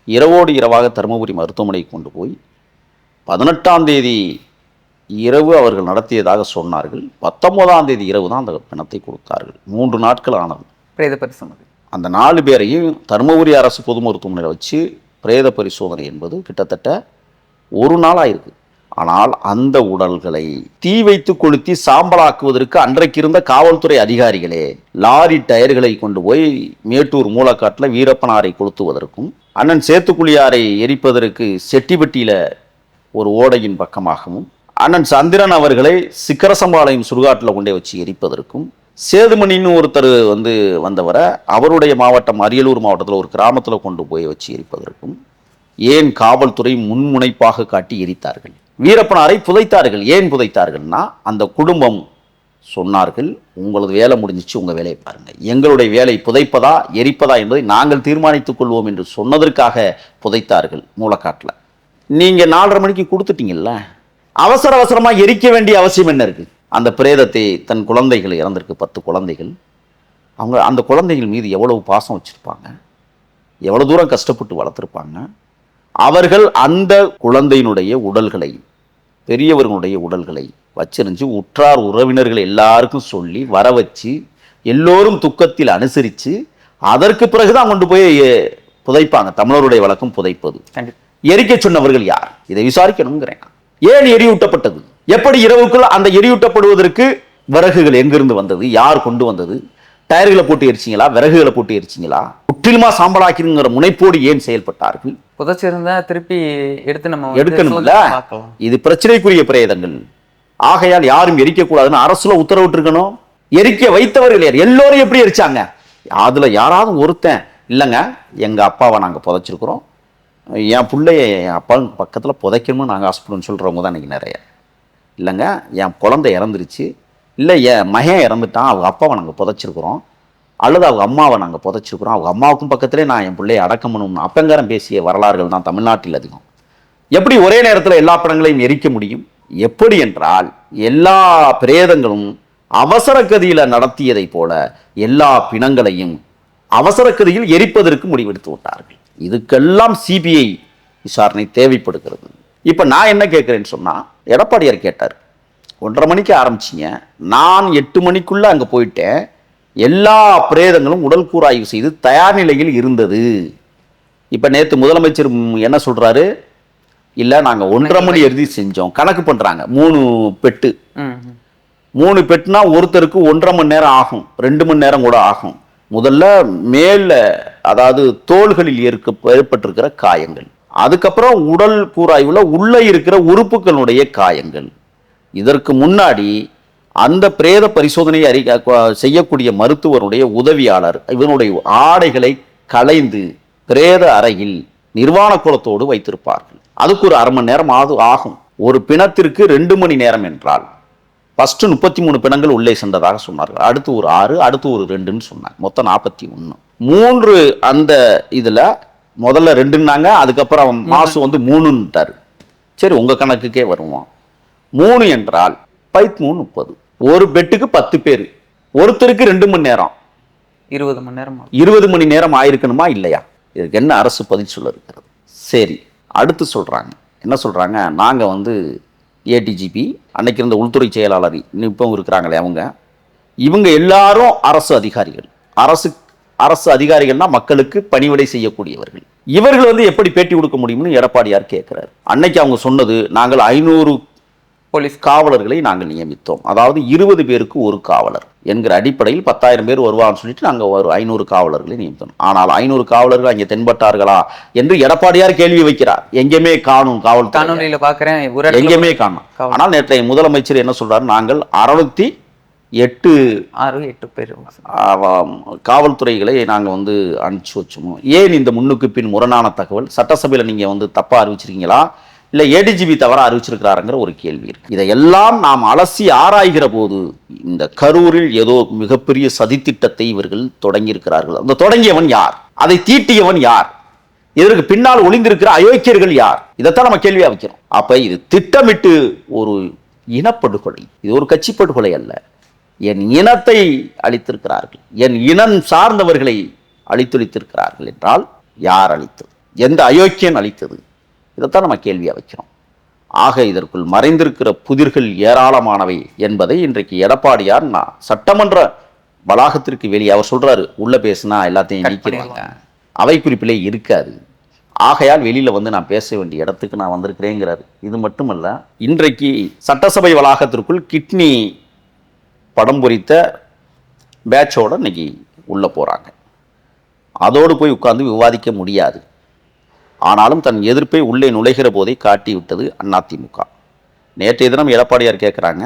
இரவோடு இரவாக தருமபுரி மருத்துவமனைக்கு கொண்டு போய் பதினெட்டாம் தேதி இரவு அவர்கள் நடத்தியதாக சொன்னார்கள். பத்தொன்பதாம் தேதி இரவு தான் அந்த பிணத்தை கொடுத்தார்கள். மூன்று நாட்கள் ஆனது. பிரேத பரிசோதனை. அந்த நாலு பேரையும் தருமபுரி அரசு பொது மருத்துவமனையில் வச்சு பிரேத பரிசோதனை என்பது கிட்டத்தட்ட ஒரு நாள் ஆயிருக்கு. ஆனால் அந்த உடல்களை தீ வைத்து கொளுத்தி சாம்பலாக்குவதற்கு அன்றைக்கு இருந்த காவல்துறை அதிகாரிகளே லாரி டயர்களை கொண்டு போய் மேட்டூர் மூலக்காட்டில் வீரப்பனாரை கொளுத்துவதற்கும் அண்ணன் சேத்துக்குழியாரை எரிப்பதற்கு செட்டிப்பட்டியில ஒரு ஓடையின் பக்கமாகவும் அண்ணன் சந்திரன் அவர்களை சிக்கரசம்பாளையம் சுடுகாட்டில் கொண்டே வச்சு எரிப்பதற்கும் சேதுமணின்னு ஒருத்தர் வந்து வந்தவரை அவருடைய மாவட்டம் அரியலூர் மாவட்டத்தில் ஒரு கிராமத்தில் கொண்டு போய் வச்சு எரிப்பதற்கும் ஏன் காவல்துறை முன்முனைப்பாக காட்டி எரித்தார்கள்? வீரப்பனாரை புதைத்தார்கள். ஏன் புதைத்தார்கள்னா அந்த குடும்பம் சொன்னார்கள் உங்களது வேலை முடிஞ்சிச்சு உங்கள் வேலையை பாருங்கள் எங்களுடைய வேலை புதைப்பதா எரிப்பதா என்பதை நாங்கள் தீர்மானித்துக் கொள்வோம் என்று சொன்னதற்காக புதைத்தார்கள் மூலக்காட்டில். நீங்கள் நாலரை மணிக்கு கொடுத்துட்டீங்கல்ல? அவசர அவசரமாக எரிக்க வேண்டிய அவசியம் என்ன இருக்குது அந்த பிரேதத்தை தன் குழந்தைகள் இறந்திருக்கு பத்து குழந்தைகள் அவங்க அந்த குழந்தைகள் மீது எவ்வளவு பாசம் வச்சுருப்பாங்க? எவ்வளோ தூரம் கஷ்டப்பட்டு வளர்த்துருப்பாங்க? அவர்கள் அந்த குழந்தையினுடைய உடல்களை பெரியவர்களுடைய உடல்களை வச்சிருந்து உற்றார் உறவினர்கள் எல்லாருக்கும் சொல்லி வர வச்சு எல்லோரும் துக்கத்தில் அனுசரித்து அதற்கு பிறகுதான் கொண்டு போய் புதைப்பாங்க. தமிழருடைய வழக்கம் புதைப்பது. எரிக்க சொன்னவர்கள் யார்? இதை விசாரிக்கணுங்கிறேன். ஏன் எரியூட்டப்பட்டது? எப்படி இரவுக்குள்ள அந்த எரியூட்டப்படுவதற்கு விறகுகள் எங்கிருந்து வந்தது? யார் கொண்டு வந்தது? டயர்களை போட்டு எரிச்சிங்களா விறகுகளை போட்டு எரிச்சிங்களா முற்றிலுமா சாம்பலாக்கினுங்கிற முனைப்போடு ஏன் செயல்பட்டார்கள்? புதைச்சிருந்தா திருப்பி எடுத்து நம்ம எடுக்கணும்ல. இது பிரச்சனைக்குரிய பிரேதங்கள். ஆகையால் யாரும் எரிக்கக்கூடாதுன்னு அரசுல உத்தரவிட்டிருக்கணும் எரிக்க வைத்தவர்கள் யார் எல்லோரும் எப்படி எரிச்சாங்க? அதுல யாராவது ஒருத்தன். இல்லைங்க எங்க அப்பாவை நாங்க புதைச்சிருக்கிறோம். என் பிள்ளைய என் அப்பா பக்கத்தில் புதைக்கணும்னு நாங்கள் ஆசைப்படுன்னு சொல்கிறவங்க தான் இன்றைக்கி நிறைய. இல்லைங்க என் குழந்தை இறந்துருச்சு. இல்லை என் மகன் இறந்துட்டான் அவங்க அப்பாவை நாங்கள் புதைச்சிருக்கிறோம். அல்லது அவங்க அம்மாவை நாங்கள் புதைச்சிருக்கிறோம். அவங்க அம்மாவுக்கும் பக்கத்திலே நான் என் பிள்ளையை அடக்கம் பண்ணணும்னு அப்பங்காரம் பேசிய வரலாறுகள் தான் தமிழ்நாட்டில் அதிகம். எப்படி ஒரே நேரத்தில் எல்லா படங்களையும் எரிக்க முடியும்? எப்படி என்றால் எல்லா பிரேதங்களும் அவசர கதியில் நடத்தியதைப் போல எல்லா பிணங்களையும் அவசர கதியில் எரிப்பதற்கு முடிவெடுத்து விட்டார்கள். இதுக்கெல்லாம் சிபிஐ விசாரணை தேவைப்படுகிறது. இப்போ நான் என்ன கேட்குறேன்னு சொன்னால் எடப்பாடியார் கேட்டார். ஒன்றரை மணிக்கு ஆரம்பிச்சிங்க. நான் எட்டு மணிக்குள்ளே அங்கே போயிட்டேன். எல்லா பிரேதங்களும் உடல் கூராய்வு செய்து தயார் நிலையில் இருந்தது. இப்போ நேற்று முதலமைச்சர் என்ன சொல்கிறாரு இல்ல நாங்க ஒன்றரை மணி எழுதி செஞ்சோம். கணக்கு பண்றாங்க. மூணு பெட்டு. மூணு பெட்டுனா ஒருத்தருக்கு ஒன்றரை மணி நேரம் ஆகும். ரெண்டு மணி நேரம் கூட ஆகும். முதல்ல மேல அதாவது தோள்களில் ஏற்க ஏற்பட்டிருக்கிற காயங்கள். அதுக்கப்புறம் உடல் கூராய்வில் உள்ள இருக்கிற உறுப்புகளுடைய காயங்கள். இதற்கு முன்னாடி அந்த பிரேத பரிசோதனை அறி செய்யக்கூடிய மருத்துவருடைய உதவியாளர் இவனுடைய ஆடைகளை களைந்து பிரேத அறையில் நிர்வாண குலத்தோடு வைத்திருப்பார்கள். அதுக்கு ஒரு அரை மணி நேரம் ஆகும். ஒரு பிணத்திற்கு ரெண்டு மணி நேரம் என்றால். ஃபர்ஸ்ட் முப்பத்தி மூணு பிணங்கள் உள்ளே சென்றதாக சொன்னார்கள். அடுத்து ஒரு ஆறு அடுத்து ஒரு ரெண்டுன்னு சொன்னாங்க. மொத்தம் நாற்பத்தி ஒன்று மூன்று அந்த இதுல முதல்ல ரெண்டுன்னாங்க அதுக்கப்புறம் மாசு வந்து மூணுன்ட்டாரு சரி உங்க கணக்குக்கே வருவோம். மூணு என்றால் பைத் மூணு முப்பது. ஒரு பெட்டுக்கு பத்து பேர். ஒருத்தருக்கு ரெண்டு மணி நேரம். இருபது மணி நேரம் இருபது மணி நேரம் ஆயிருக்கணுமா? இல்லையா? இதுக்கு என்ன அரசு பதில் சொல்ல இருக்கிறது சரி அடுத்து சொல்றாங்க. என்ன சொல்றாங்க? நாங்க வந்து ஏடிஜிபி அன்னைக்கு இருந்த உள்துறை செயலாளர் இப்போ இருக்கிறாங்களே அவங்க. இவங்க எல்லாரும் அரசு அதிகாரிகள். அரசு அரசு அதிகாரிகள்னா மக்களுக்கு பணிவிடை செய்யக்கூடியவர்கள். இவர்கள் வந்து எப்படி பேட்டி கொடுக்க முடியும்னு எடப்பாடியார் கேட்கிறார் அன்னைக்கு அவங்க சொன்னது நாங்கள் ஐநூறு போலீஸ் காவலர்களை நாங்கள் நியமித்தோம். அதாவது இருபது பேருக்கு ஒரு காவலர் என்கிற அடிப்படையில் பத்தாயிரம் பேர் வருவான்னு சொல்லிட்டு நாங்கள் ஒரு ஐநூறு காவலர்களை நியமித்தோம். ஆனால் ஐநூறு காவலர்கள் அங்கே தென்பட்டார்களா என்று எடப்பாடியார் கேள்வி வைக்கிறார். எங்கேயுமே காணும் காவல் காணொலியில இடத்துல எங்கேயுமே காணும். ஆனால் நேற்றைய முதலமைச்சர் என்ன சொல்றாரு? நாங்கள் அறுநூத்தி எட்டு ஆறு எட்டு பேர் காவல்துறைகளை நாங்கள் வந்து அனுப்பிச்சு வச்சோம். ஏன் இந்த முன்னுக்கு பின் முரணான தகவல்? சட்டசபையில் நீங்கள் வந்து தப்பாக அறிவிச்சிருக்கீங்களா? இல்லை ஏடிஜிபி தவறாக அறிவிச்சிருக்கிறாருங்கிற ஒரு கேள்வி இருக்கு. இதையெல்லாம் நாம் அலசி ஆராய்கிற போது இந்த கரூரில் ஏதோ மிகப்பெரிய சதித்திட்டத்தை இவர்கள் தொடங்கியிருக்கிறார்கள். அந்த தொடங்கியவன் யார்? அதை தீட்டியவன் யார்? இதற்கு பின்னால் ஒளிந்திருக்கிற அயோக்கியர்கள் யார்? இதைத்தான் நம்ம கேள்வியா வைக்கிறோம். அப்ப இது திட்டமிட்டு ஒரு இனப்படுகொலை. இது ஒரு கட்சி படுகொலை அல்ல. என் இனத்தை அழித்திருக்கிறார்கள். என் இனம் சார்ந்தவர்களை அழித்தொழித்திருக்கிறார்கள் என்றால் யார் அழித்தது? எந்த அயோக்கியன் அழித்தது? இதைத்தான் நம்ம கேள்வியா வைக்கிறோம். ஆக இதற்குள் மறைந்திருக்கிற புதிர்கள் ஏராளமானவை என்பதை இன்றைக்கு எடப்பாடியார் நான் சட்டமன்ற வளாகத்திற்கு வெளியே அவர் சொல்றாரு உள்ள பேசினா எல்லாத்தையும் பண்ணிடுவாங்க. அவை குறிப்பிலே இருக்காது. ஆகையால் வெளியில வந்து நான் பேச வேண்டிய இடத்துக்கு நான் வந்திருக்கிறேங்கிறாரு. இது மட்டுமல்ல இன்றைக்கு சட்டசபை வளாகத்திற்குள் கிட்னி படம் பொறித்த பேட்சோட இன்னைக்கு உள்ள போறாங்க. அதோடு போய் உட்கார்ந்து விவாதிக்க முடியாது. ஆனாலும் தன் எதிர்ப்பை உள்ளே நுழைகிற போதே காட்டி விட்டது அதிமுக நேற்றைய தினம் எடப்பாடியார் கேட்குறாங்க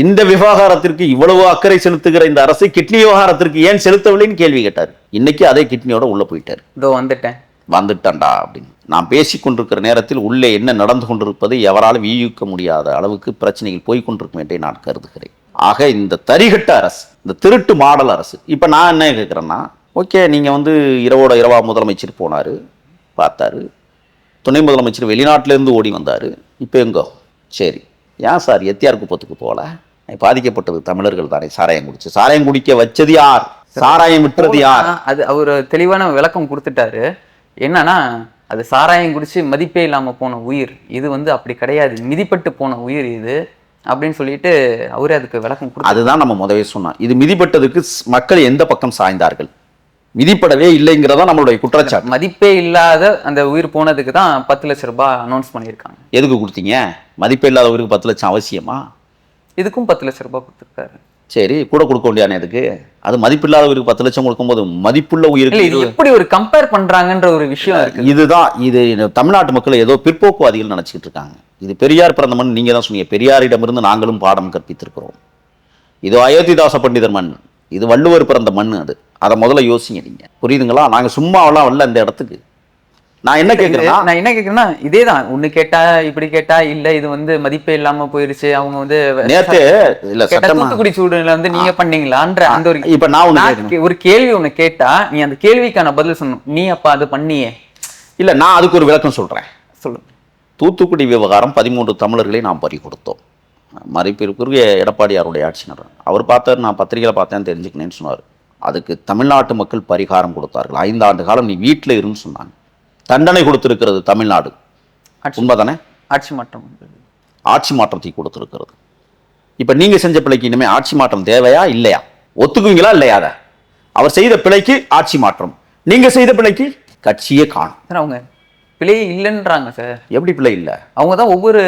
இந்த விவகாரத்திற்கு இவ்வளவு அக்கறை செலுத்துகிற இந்த அரசு கிட்னி விவகாரத்திற்கு ஏன் செலுத்தவில்லைன்னு கேள்வி கேட்டார். இன்னைக்கு அதே கிட்னியோட உள்ள போயிட்டார். இதோ வந்துட்டேன். வந்துட்டண்டா அப்படின்னு. நான் பேசிக் கொண்டிருக்கிற நேரத்தில் உள்ளே என்ன நடந்து கொண்டிருப்பது எவராலும் யூகிக்க முடியாத அளவுக்கு பிரச்சனைகள் போய் கொண்டிருக்கும் என்றே நான் கருதுகிறேன். ஆக இந்த தரிகட்ட அரசு இந்த திருட்டு மாடல் அரசு இப்போ நான் என்ன கேட்குறேன்னா ஓகே நீங்கள் வந்து இரவோட இரவா முதலமைச்சர் போனார் பார்த்தாரு. துணை முதலமைச்சர் வெளிநாட்டிலேருந்து ஓடி வந்தார். இப்போ எங்கோ? சரி. ஏன் சார் எத்தியார் குப்பத்துக்கு போகல? பாதிக்கப்பட்டது தமிழர்கள் தானே. சாராயம் குடிச்சு. சாராயம் குடிக்க வச்சது யார்? சாராயம் விட்டுறது யார்? அது அவர் தெளிவான விளக்கம் கொடுத்துட்டாரு. என்னன்னா அது சாராயம் குடிச்சு மதிப்பே இல்லாம போன உயிர். இது வந்து அப்படி கிடையாது. மிதிப்பட்டு போன உயிர் இது அப்படின்னு சொல்லிட்டு அவரே அதுக்கு விளக்கம் அதுதான் நம்ம முதவே சொன்னோம். இது மிதிப்பட்டதுக்கு மக்கள் எந்த பக்கம் சாய்ந்தார்கள்? மிதிப்படவே இல்லைங்கிறதா நம்மளுடைய குற்றச்சாட்டு. மதிப்பே இல்லாத அந்த உயிர் போனதுக்கு தான் பத்து லட்ச ரூபாய் அனௌன்ஸ் பண்ணியிருக்காங்க. எதுக்கு கொடுத்தீங்க? மதிப்பே இல்லாதவருக்கு பத்து லட்சம் அவசியமா? இதுக்கும் பத்து லட்ச ரூபாய் கொடுத்துருக்காரு. சரி கூட கொடுக்க வேண்டியானே எதுக்கு அது மதிப்பில்லாதவருக்கு பத்து லட்சம் கொடுக்கும்போது மதிப்புள்ள உயிருக்கு இது எப்படி ஒரு கம்பேர் பண்றாங்கன்ற ஒரு விஷயம் இருக்கு. இதுதான் இது தமிழ்நாட்டு மக்கள் ஏதோ பிற்போக்குவாதிகள் நினைச்சிட்டு இருக்காங்க. இது பெரியார் பிறந்த மண் நீங்க தான் சொன்னீங்க. பெரியாரிடமிருந்து நாங்களும் பாடம் கற்பித்திருக்கிறோம். இது அயோத்திதாச பண்டிதர் மண். இது வள்ளுவர் பிறந்த மண் அது. அதை முதல்ல யோசிங்க நீங்க. புரியுதுங்களா? நாங்க சும்மாவெல்லாம் வரல இந்த இடத்துக்கு. நான் என்ன கேட்கிறேன்னா நான் என்ன கேக்குறேன்னா இதேதான். ஒண்ணு கேட்டா இப்படி கேட்டா இல்ல இது வந்து மதிப்பே இல்லாம போயிருச்சு. அவங்க வந்து நேத்து இல்ல தூத்துக்குடி சூடுல வந்து நீங்க பண்ணீங்களான்ற அந்த ஒரு இப்ப நான் ஒரு கேள்வி ஒண்ணு கேட்டா நீ அந்த கேள்விக்கான பதில் சொல்லணும். நீ அப்ப அது பண்ணியே. இல்ல நான் அதுக்கு ஒரு விளக்கம் சொல்றேன். சொல்லு தூத்துக்குடி விவகாரம் பதிமூன்று தமிழர்களை நாம் பறி கொடுத்தோம் மறைப்பிற்குரிய எடப்பாடியாருடைய ஆட்சியினர் அவர் பார்த்தார் நான் பத்திரிகையில் பார்த்தேன் தெரிஞ்சுக்கினேன்னு சொன்னார். அதுக்கு தமிழ்நாட்டு மக்கள் பரிகாரம் கொடுத்தார்கள். ஐந்து ஆண்டு காலம் நீ வீட்டில் இருன்னு சொன்னாங்க. தண்டனை கொடுத்திருக்கிறது தமிழ்நாடு. ஆட்சி உண்மைதானே ஆட்சி மாற்றம். ஆட்சி மாற்றத்தை கொடுத்திருக்கிறது. இப்போ நீங்க செஞ்ச பிழைக்கு இனிமே ஆட்சி மாற்றம் தேவையா இல்லையா? ஒத்துக்குவீங்களா இல்லையா அதை? அவர் செய்த பிழைக்கு ஆட்சி மாற்றம். நீங்க செய்த பிழைக்கு கட்சியே காணும். அவங்க பிழையே இல்லைன்றாங்க சார். எப்படி பிள்ளை இல்ல? அவங்க தான் ஒவ்வொரு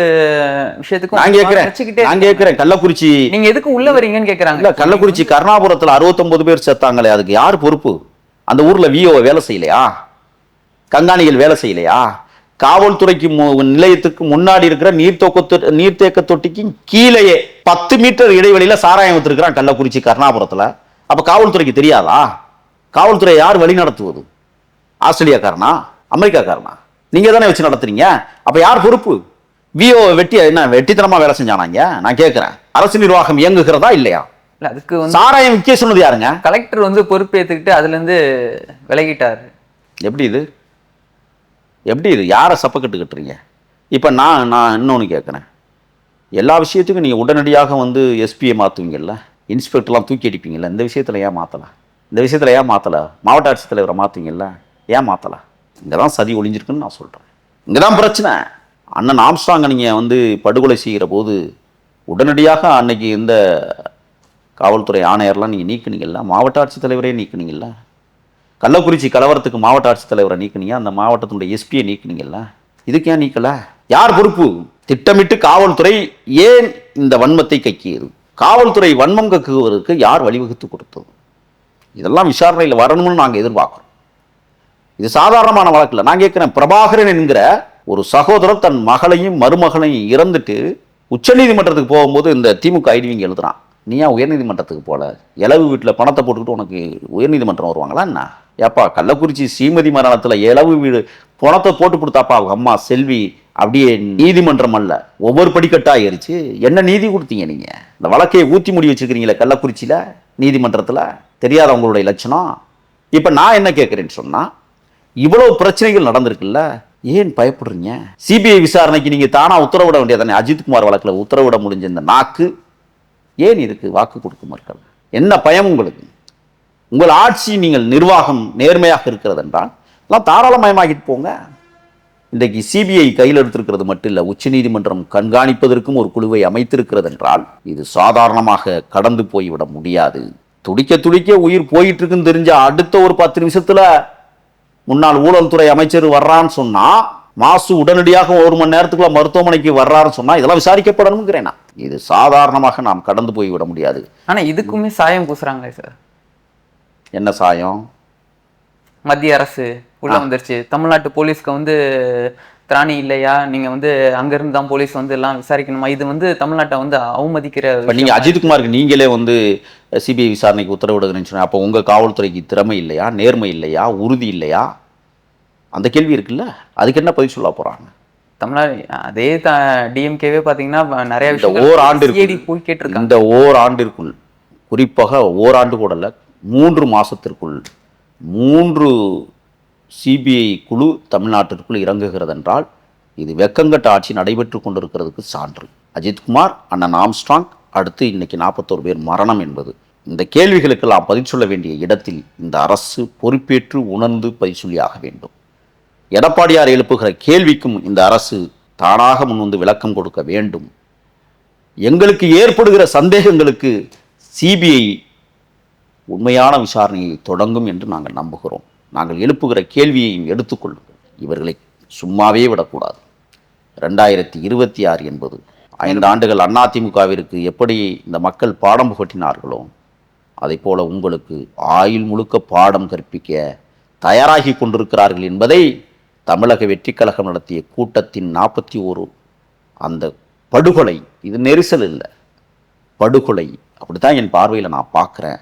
விஷயத்துக்கும் நான் கேட்கிறேன் நான் கேட்கிறேன் கள்ளக்குறிச்சி நீங்க எதுக்கு உள்ள வரீங்கன்னு கேக்குறாங்க. இல்ல கள்ளக்குறிச்சி கருணாபுரத்துல 69 பேர் செத்தாங்களே அதுக்கு யார் பொறுப்பு? அந்த ஊர்ல விஓ வேலை செய்யலையா? கண்காணிகள் வேலை செய்யலையா? காவல்துறைக்கு நிலையத்துக்கு முன்னாடி இருக்கிற நீர்த்தோக்க நீர்த்தேக்க தொட்டிக்கு கீழேயே பத்து மீட்டர் இடைவெளியில சாராயம் வித்திருக்கிறான் கள்ளக்குறிச்சி கருணாபுரத்துல. அப்ப காவல்துறைக்கு தெரியாதா? காவல்துறை யார் வழி நடத்துவது? ஆஸ்திரேலியாக்காரனா? அமெரிக்காக்காரனா? நீங்க தானே வச்சு நடத்துறீங்க? அப்ப யார் பொறுப்பு? விஓ வெட்டி என்ன வெட்டித்தனமா வேலை செஞ்சானாங்க நான் கேட்கிறேன் அரசு நிர்வாகம் இயங்குகிறதா இல்லையா? இல்ல அதுக்கு வந்து சாராயம் விற்க சொன்னது யாருங்க? கலெக்டர் வந்து பொறுப்பேத்துக்கிட்டு அதுல இருந்து விலகிட்டாரு. எப்படி இது? எப்படி இது? யாரை சப்பக்கட்டு கட்டுறீங்க? இப்போ நான் நான் இன்னொன்று கேட்குறேன் எல்லா விஷயத்துக்கும் நீங்கள் உடனடியாக வந்து எஸ்பியை மாற்றுவீங்கல்ல இன்ஸ்பெக்டர்லாம் தூக்கி அடிப்பீங்கல்ல? இந்த விஷயத்தில் ஏன் மாற்றலை இந்த விஷயத்தில் ஏன் மாற்றலை மாவட்ட ஆட்சித்தலைவரை மாற்றுவீங்கல்ல ஏன் மாற்றலை இங்கே தான் சதி ஒளிஞ்சிருக்குன்னு நான் சொல்கிறேன் இங்கே தான் பிரச்சனை. அண்ணன் ஆம்ஸ்டாங்க நீங்கள் வந்து படுகொலை செய்கிற போது உடனடியாக அன்னைக்கு இந்த காவல்துறை ஆணையர்லாம் நீங்கள் நீக்கினீங்கல்ல? மாவட்ட ஆட்சித்தலைவரே நீக்கினீங்கல்ல? கள்ளக்குறிச்சி கலவரத்துக்கு மாவட்ட ஆட்சித்தலைவரை நீக்கினீங்க? அந்த மாவட்டத்தினுடைய எஸ்பியை நீக்கினீங்கல்ல? இதுக்கு ஏன் நீக்கலை? யார் பொறுப்பு? திட்டமிட்டு காவல்துறை ஏன் இந்த வன்மத்தை கக்கியது காவல்துறை வன்மம் கக்குவதற்கு யார் வழிவகுத்து கொடுத்தது? இதெல்லாம் விசாரணையில் வரணும்னு நாங்கள் எதிர்பார்க்குறோம். இது சாதாரணமான வழக்கில் நான் கேட்குறேன் பிரபாகரன் என்கிற ஒரு சகோதரர் தன் மகளையும் மருமகளையும் இறந்துட்டு உச்சநீதிமன்றத்துக்கு போகும்போது இந்த திமுக ஐடிவிங்க எழுதுறான். நீ ஏன் உயர்நீதிமன்றத்துக்கு போல? இளவு வீட்டில் பணத்தை போட்டுக்கிட்டு உனக்கு உயர்நீதிமன்றம் வருவாங்களா என்ன? ஏப்பா கள்ளக்குறிச்சி ஸ்ரீமதி மரணத்தில் இளவு வீடு பணத்தை போட்டு கொடுத்தாப்பா அவங்க அம்மா செல்வி? அப்படியே நீதிமன்றம் அல்ல. ஒவ்வொரு படிக்கட்டாக ஏறிச்சு. என்ன நீதி கொடுத்தீங்க நீங்கள் இந்த வழக்கையை ஊற்றி முடி வச்சுருக்கிறீங்களே கள்ளக்குறிச்சியில்? நீதிமன்றத்தில்? தெரியாதவங்களுடைய லட்சணம்? இப்போ நான் என்ன கேட்குறேன்னு சொன்னால் இவ்வளவு பிரச்சனைகள் நடந்திருக்குல்ல? ஏன் பயப்படுறீங்க? சிபிஐ விசாரணைக்கு நீங்க தானா உத்தரவிட வேண்டியதானே அஜித்குமார் வழக்கில் உத்தரவிட முடிஞ்ச இந்த நாக்கு ஏன் இதுக்கு வாக்கு கொடுக்க மறுக்கல? என்ன பயம் உங்களுக்கு? உங்கள் ஆட்சி நீங்கள் நிர்வாகம் நேர்மையாக இருக்கிறது என்றால் எல்லாம் தாராளமயமாகிட்டு போங்க. இன்றைக்கு சிபிஐ கையில் எடுத்திருக்கிறது மட்டும் இல்லை உச்சநீதிமன்றம் கண்காணிப்பதற்கும் ஒரு குழுவை அமைத்திருக்கிறது என்றால் இது சாதாரணமாக கடந்து போய்விட முடியாது. துடிக்க துடிக்க உயிர் போயிட்டு இருக்குன்னு தெரிஞ்ச அடுத்த ஒரு பத்து நிமிஷத்துல முன்னாள் ஊழல் துறை அமைச்சர் வர்றான்னு சொன்னா மாசு உடனடியாக ஒரு மணி நேரத்துக்குள்ள மருத்துவமனைக்கு வர்றாருன்னு சொன்னா இதெல்லாம் விசாரிக்கப்படணுங்கிறேன் நான். இது சாதாரணமாக நாம் கடந்து போய் விட முடியாது. ஆனா இதுக்குமே சாயம் பூசுறாங்களே சார் என்ன சாயம்? மத்திய அரசு உள்ள வந்துருச்சு. தமிழ்நாட்டு போலீஸ்க்கு வந்து திராணி இல்லையா? நீங்க வந்து அங்க இருந்து தான் போலீஸ் வந்து எல்லாம் விசாரிக்கணுமா? இது வந்து தமிழ்நாட்டை வந்து அவமதிக்கிற நீங்கள் அஜித்குமாருக்கு நீங்களே வந்து சிபிஐ விசாரணைக்கு உத்தரவிடுகிறேன்னு சொன்னா அப்போ உங்கள் காவல்துறைக்கு திறமை இல்லையா? நேர்மை இல்லையா? உறுதி இல்லையா? அந்த கேள்வி இருக்குல்ல? அதுக்கு என்ன பதில் சொல்ல போறாங்க? தமிழ்நாடு அதே டிஎம்கேவே பாத்தீங்கன்னா நிறைய விஷயம் ஓராண்டு சிஐடி போய் கேட்டிருக்காங்க. இந்த ஓராண்டிற்குள் குறிப்பாக ஓராண்டு கூட இல்ல மூன்று மாசத்திற்குள் மூன்று சிபிஐ குழு தமிழ்நாட்டிற்குள் இறங்குகிறது என்றால் இது வெக்கங்கட்ட ஆட்சி நடைபெற்று கொண்டிருக்கிறதுக்கு சான்று. அஜித்குமார் அண்ணன் ஆம்ஸ்ட்ராங் அடுத்து இன்னைக்கு நாற்பத்தோரு பேர் மரணம் என்பது. இந்த கேள்விகளுக்கெல்லாம் பதில் சொல்ல வேண்டிய இடத்தில் இந்த அரசு பொறுப்பேற்று உணர்ந்து பதில் சொல்லியாக வேண்டும். எடப்பாடியார் எழுப்புகிற கேள்விக்கும் இந்த அரசு தானாக முன்வந்து விளக்கம் கொடுக்க வேண்டும். எங்களுக்கு ஏற்படுகிற சந்தேகங்களுக்கு சிபிஐ உண்மையான விசாரணையை தொடங்கும் என்று நாங்கள் நம்புகிறோம். நாங்கள் எழுப்புகிற கேள்வியையும் எடுத்துக்கொள்ளுங்கள் இவர்களை சும்மாவே விடக்கூடாது. ரெண்டாயிரத்தி இருபத்தி ஆறு என்பது ஐந்து ஆண்டுகள் அதிமுகவிற்கு எப்படி இந்த மக்கள் பாடம் புகட்டினார்களோ அதை போல உங்களுக்கு ஆயுள் முழுக்க பாடம் கற்பிக்க தயாராகி கொண்டிருக்கிறார்கள் என்பதை தமிழக வெற்றி கழகம் நடத்திய கூட்டத்தின் நாற்பத்தி ஒரு அந்த படுகொலை இது நெரிசல் இல்லை. படுகொலை அப்படித்தான் என் பார்வையில் நான் பார்க்குறேன்.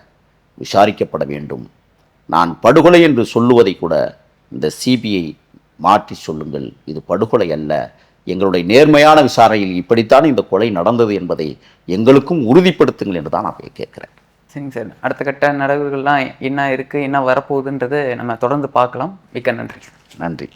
விசாரிக்கப்பட வேண்டும். நான் படுகொலை என்று சொல்லுவதை கூட இந்த சிபிஐ மாற்றி சொல்லுங்கள். இது படுகொலை அல்ல. எங்களுடைய நேர்மையான விசாரணையில் இப்படித்தான் இந்த கொலை நடந்தது என்பதை எங்களுக்கும் உறுதிப்படுத்துங்கள் என்று தான் நான் கேட்குறேன். சரிங்க சார். அடுத்த கட்ட நடவடிக்கைகள்லாம் என்ன இருக்கு என்ன வரப்போகுதுன்றது நம்ம தொடர்ந்து பார்க்கலாம். மிக்க நன்றி. நன்றி.